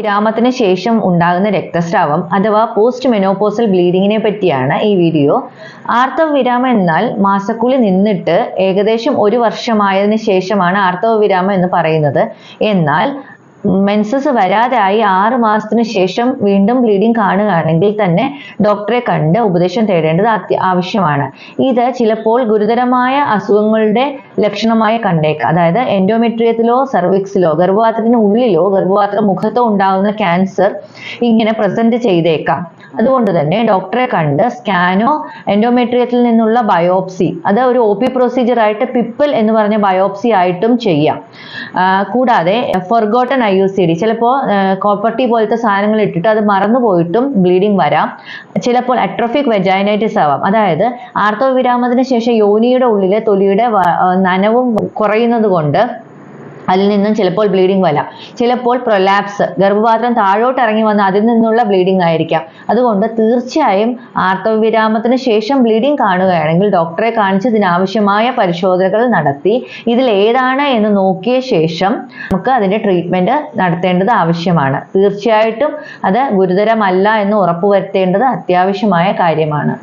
വിരാമത്തിന് ശേഷം ഉണ്ടാകുന്ന രക്തസ്രാവം അഥവാ പോസ്റ്റ് മെനോപോസൽ ബ്ലീഡിങ്ങിനെ പറ്റിയാണ് ഈ വീഡിയോ ആർത്തവ വിരാമം എന്നാൽ മാസക്കുളി നിന്നിട്ട് ഏകദേശം ഒരു വർഷമായതിനു ശേഷമാണ് ആർത്തവ വിരാമം എന്ന് പറയുന്നത്. എന്നാൽ മെൻസസ് വരാതായി ആറ് മാസത്തിന് ശേഷം വീണ്ടും ബ്ലീഡിംഗ് കാണുകയാണെങ്കിൽ തന്നെ ഡോക്ടറെ കണ്ട് ഉപദേശം തേടേണ്ടത് ആവശ്യമാണ്. ഇത് ചിലപ്പോൾ ഗുരുതരമായ അസുഖങ്ങളുടെ ലക്ഷണമായി കണ്ടേക്കാം. അതായത് എൻഡോമെട്രിയത്തിലോ സർവിക്സിലോ ഗർഭപാത്രത്തിന് ഉള്ളിലോ ഗർഭപാത്ര മുഖത്തോ ഉണ്ടാകുന്ന ക്യാൻസർ ഇങ്ങനെ പ്രസന്റ് ചെയ്തേക്കാം. അതുകൊണ്ട് തന്നെ ഡോക്ടറെ കണ്ട് സ്കാനോ എൻഡോമെട്രിയത്തിൽ നിന്നുള്ള ബയോപ്സി അത് ഒരു ഒ പി പ്രൊസീജിയർ ആയിട്ട് പിപ്പിൾ എന്ന് പറഞ്ഞ ബയോപ്സി ആയിട്ടും ചെയ്യാം. കൂടാതെ forgotten I U C D ചിലപ്പോൾ കോപ്പർട്ടി പോലത്തെ സാധനങ്ങൾ ഇട്ടിട്ട് അത് മറന്നു പോയിട്ടും ബ്ലീഡിങ് വരാം. ചിലപ്പോൾ അട്രോഫിക് വെജൈനൈറ്റിസ് ആവാം. അതായത് ആർത്തവ വിരാമത്തിന് ശേഷം യോനിയുടെ ഉള്ളിലെ തൊലിയുടെ നനവും കുറയുന്നത് കൊണ്ട് അതിൽ നിന്നും ചിലപ്പോൾ ബ്ലീഡിംഗ് വരാം. ചിലപ്പോൾ പ്രൊലാപ്സ് ഗർഭപാത്രം താഴോട്ട് ഇറങ്ങി വന്ന് അതിൽ നിന്നുള്ള ബ്ലീഡിംഗ് ആയിരിക്കാം. അതുകൊണ്ട് തീർച്ചയായും ആർത്തവവിരാമത്തിന് ശേഷം ബ്ലീഡിംഗ് കാണുകയാണെങ്കിൽ ഡോക്ടറെ കാണിച്ച് ഇതിനാവശ്യമായ പരിശോധനകൾ നടത്തി ഇതിൽ ഏതാണ് എന്ന് നോക്കിയ ശേഷം നമുക്ക് അതിന്റെ ട്രീറ്റ്മെന്റ് നടത്തേണ്ടത് ആവശ്യമാണ്. തീർച്ചയായിട്ടും അത് ഗുരുതരമല്ല എന്ന് ഉറപ്പുവരുത്തേണ്ടത് അത്യാവശ്യമായ കാര്യമാണ്.